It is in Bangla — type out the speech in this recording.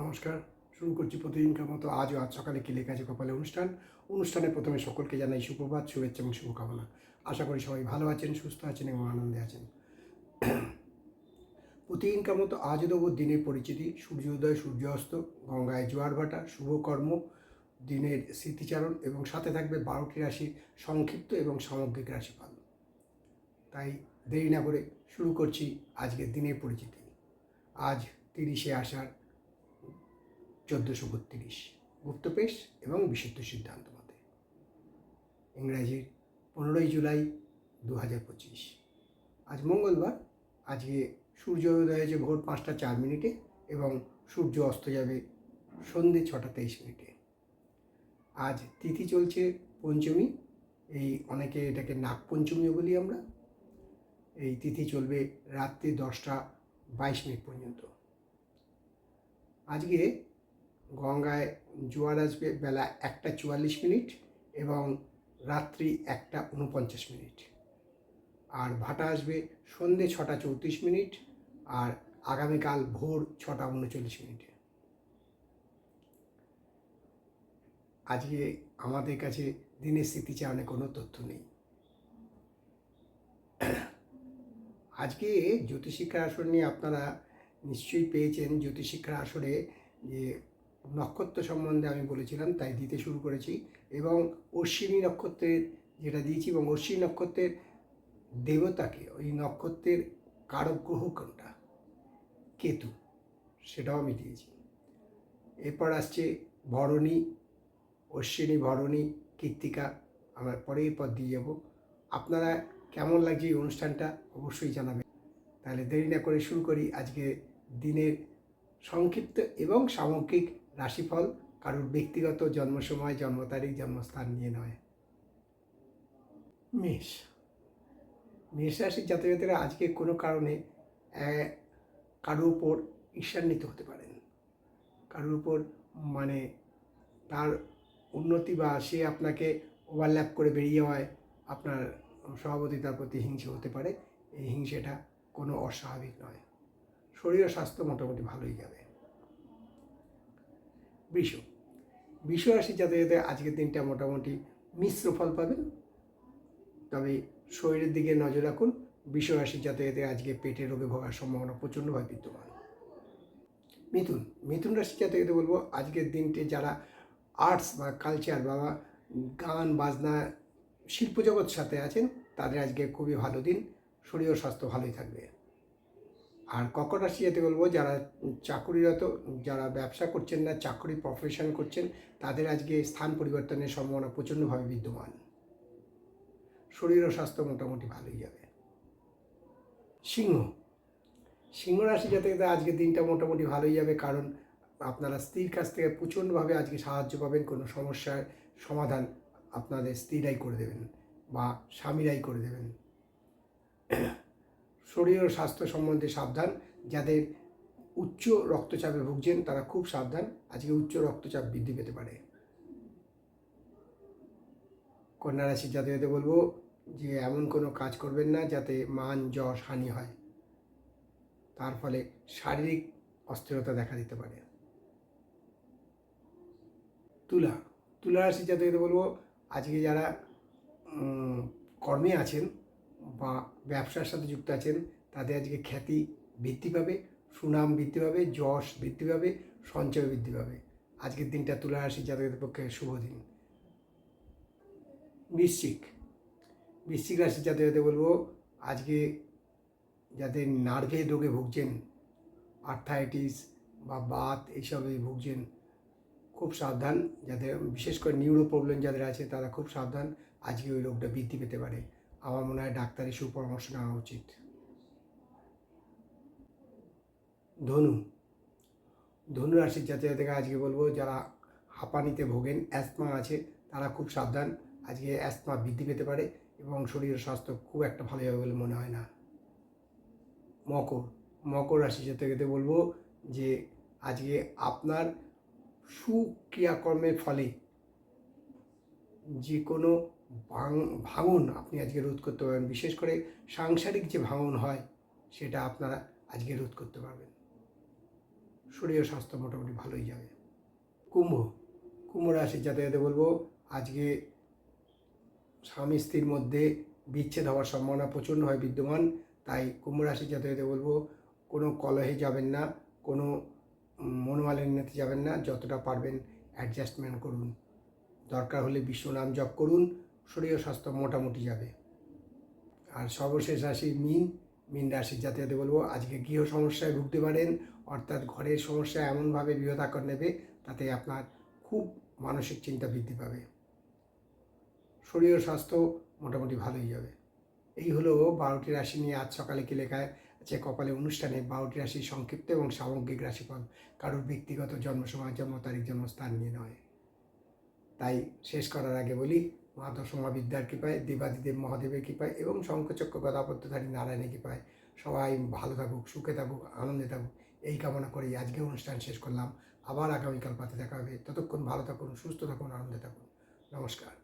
নমস্কার, শুরু করছি প্রতিদিনকার মতো আজও আজ সকালে কি লেখা আছে কপালে অনুষ্ঠান। অনুষ্ঠানে প্রথমে সকলকে জানাই সুপ্রভাত, শুভেচ্ছা এবং শুভকামনা। আশা করি সবাই ভালো আছেন, সুস্থ আছেন এবং আনন্দে আছেন। প্রতিদিনকার মতো আজ দেবো দিনের পরিচিতি। সূর্যোদয়, সূর্যাস্ত, গঙ্গায় জোয়ার ভাটা শুভকর্ম দিনের স্মৃতিচারণ এবং সাথে থাকবে বারোটি রাশির সংক্ষিপ্ত এবং সামগ্রিক রাশিফল। তাই দেরি না করে শুরু করছি আজকের দিনের পরিচিতি। আজ তিরিশে আষাঢ় চোদ্দোশো বত্রিশ গুপ্তপেশ এবং বিশুদ্ধ সিদ্ধান্ত মতে ইংরাজির পনেরোই জুলাই দু হাজার পঁচিশ। আজ মঙ্গলবার। আজকে সূর্য উদয় হয়েছে ভোর পাঁচটা চার মিনিটে এবং সূর্য অস্ত যাবে সন্ধে ছটা তেইশ মিনিটে। আজ তিথি চলছে পঞ্চমী। এই অনেকে এটাকে নাগপঞ্চমীও বলি আমরা। এই তিথি চলবে রাত্রি দশটা বাইশ মিনিট পর্যন্ত। আজকে গঙ্গায় জোয়ার আসবে বেলা একটা চুয়াল্লিশ মিনিট এবং রাত্রি একটা উনপঞ্চাশ মিনিট। আর ভাটা আসবে সন্ধে ছটা চৌত্রিশ মিনিট আর আগামীকাল ভোর ছটা উনচল্লিশ মিনিটে। আজকে আমাদের কাছে দিনের স্মৃতিচারণে কোনো তথ্য নেই। আজকে জ্যোতিষিক্ষার আসর নিয়ে আপনারা নিশ্চয়ই পেয়েছেন। জ্যোতিষিক্ষার আসরে যে নক্ষত্র সম্বন্ধে আমি বলেছিলাম, তাই দিতে শুরু করেছি। এবং অশ্বিনী নক্ষত্রের যেটা দিয়েছি, এবং অশ্বিনী নক্ষত্রের দেবতাকে, ওই নক্ষত্রের কারক গ্রহ কোনটা? কেতু, সেটাও আমি দিয়েছি। এরপর আসছে ভরণী, অশ্বিনী, ভরণী কৃত্তিকা আমরা পরের পর দিয়ে যাব। আপনারা কেমন লাগছে এই অনুষ্ঠানটা অবশ্যই জানাবেন। তাহলে দেরি না করে শুরু করি আজকে দিনের সংক্ষিপ্ত এবং সামগ্রিক রাশিফল কারোর ব্যক্তিগত জন্ম সময় জন্ম তারিখ জন্মস্থান নিয়ে নয়। মেষ। মেষ রাশির জাতকরা আজকে কোনো কারণে কারোর উপর ঈর্ষান্বিত হতে পারেন। কারোর উপর মানে তার উন্নতি বা সে আপনাকে ওভারল্যাপ করে বেরিয়ে যাওয়ায় আপনার সভাপতিতার প্রতি হিংসে হতে পারে। এই হিংসেটা কোনো অস্বাভাবিক নয়। শরীর ও স্বাস্থ্য মোটামুটি ভালোই যাবে। বৃষ বৃষ রাশি যাতে আজকের দিনটা মোটামুটি মিশ্র ফল পাবেন তবে শরীরের দিকে নজর রাখুন বৃষ রাশি যাতে আজকে পেটের রোগে ভোগার সম্ভাবনা প্রচণ্ডভাবে বিদ্যমান। মিথুন মিথুন রাশি যাতে বলব, আজকের দিনটি যারা আর্টস বা কালচার বা গান, বাজনা শিল্প জগৎ সাথে আছেন, তাদের আজকে খুবই ভালো দিন। শরীর ও স্বাস্থ্য ভালোই থাকবে। আর কর্কট রাশি যেতে বলব? যারা চাকুরিরত, যারা ব্যবসা করছেন না, চাকরি প্রফেশন করছেন, তাদের আজকে স্থান পরিবর্তনের সম্ভাবনা প্রচণ্ডভাবে বিদ্যমান। শরীর ও স্বাস্থ্য মোটামুটি ভালোই যাবে। সিংহ। সিংহ রাশি যাতে আজকের দিনটা মোটামুটি ভালোই যাবে কারণ আপনারা স্ত্রীর কাছ থেকে প্রচণ্ডভাবে আজকে সাহায্য পাবেন, কোনো সমস্যার সমাধান আপনাদের স্ত্রীরাই করে দেবেন বা স্বামীরাই করে দেবেন। শরীর ও স্বাস্থ্য সম্বন্ধে সাবধান। যাদের উচ্চ রক্তচাপে ভুগছেন, তারা খুব সাবধান। আজকে উচ্চ রক্তচাপ বৃদ্ধি পেতে পারে। কন্যা রাশির জাতকদের বলব যে, এমন কোনো কাজ করবেন না যাতে মান, যশ, হানি হয়। তার ফলে শারীরিক অস্থিরতা দেখা দিতে পারে। তুলা তুলা রাশি জাতকদের বলব, আজকে যারা কর্মে আছেন বা ব্যবসার সাথে যুক্ত আছেন, তাদের আজকে খ্যাতি বৃদ্ধি পাবে, সুনাম বৃদ্ধি পাবে, যশ বৃদ্ধি পাবে, সঞ্চয় বৃদ্ধি পাবে। আজকের দিনটা তুলা রাশি জাতকদের পক্ষে শুভ দিন। বৃশ্চিক। বৃশ্চিক রাশি জাতকদের বলব, আজকে যাদের নার্ভে রোগে ভুগছেন আর্থাইটিস বা বাত এইসবে ভুগছেন, খুব সাবধান। যাদের, বিশেষ করে নিউরো প্রবলেম যাদের আছে, তারা খুব সাবধান। আজকে ওই রোগটা বৃদ্ধি পেতে পারে। আমার মনে হয় ডাক্তারের সুপরামর্শ নেওয়া উচিত। ধনু ধনু রাশির জাতি জাতিকে আজকে বলব, যারা হাঁপানিতে ভোগেন অ্যাস্তমা আছে, তারা খুব সাবধান। আজকে অ্যাস্তমা বৃদ্ধি পেতে পারে এবং শরীর স্বাস্থ্য খুব একটা ভালো হবে বলে মনে হয় না। মকর মকর রাশি জাতকদের বলব যে, আজকে আপনার সুক্রিয়াকর্মের ফলে যে কোনো ভাঙন আপনি আজকে রোধ করতে পারবেন। বিশেষ করে সাংসারিক যে ভাঙন হয়, সেটা আপনারা আজকে রোধ করতে পারবেন। শরীর স্বাস্থ্য মোটামুটি ভালোই যাবে। কুম্ভ কুম্ভ রাশির যাতায়াতে বলব, আজকে স্বামী স্ত্রীর মধ্যে বিচ্ছেদ হওয়ার সম্ভাবনা প্রচণ্ডভাবে বিদ্যমান। তাই কুম্ভ রাশির যাতায়াতে বলব, কোনো কলহে যাবেন না, কোনো মনোমালিন্যতে যাবেন না, যতটা পারবেন অ্যাডজাস্টমেন্ট করুন। দরকার হলে বিশ্ব নাম জপ করুন শরীর স্বাস্থ্য মোটামুটি যাবে। আর সর্বশেষ রাশি মিন। মিন রাশির যাতায়াতে বলব, আজকে গৃহ সমস্যায় ভুগতে পারেন, অর্থাৎ ঘরের সমস্যা এমনভাবে বৃহদাকার নেবে, তাতে আপনার খুব মানসিক চিন্তা বৃদ্ধি পাবে। শরীর স্বাস্থ্য মোটামুটি ভালোই যাবে। এই হলো বারোটি রাশি নিয়ে আজ সকালে কি লেখা আছে কপালে অনুষ্ঠানে বারোটি রাশি সংক্ষিপ্ত এবং সামগ্রিক রাশিফল। কারোর ব্যক্তিগত জন্ম সময় জন্ম তারিখ জন্মস্থান নিয়ে নয়। তাই শেষ করার আগে বলি মা সমাবিদ্যার কৃপায়, দেবাদিদেব মহাদেবের কৃপায় এবং শঙ্কচক্র গদাপত্যধারী নারায়ণের কৃপায় সবাই ভালো থাকুক, সুখে থাকুক, আনন্দে থাকুক। এই কামনা করেই আজকে অনুষ্ঠান শেষ করলাম। আবার আগামীকাল পাতে দেখা হবে। ততক্ষণ ভালো থাকুন, সুস্থ থাকুন, আনন্দে থাকুন। নমস্কার।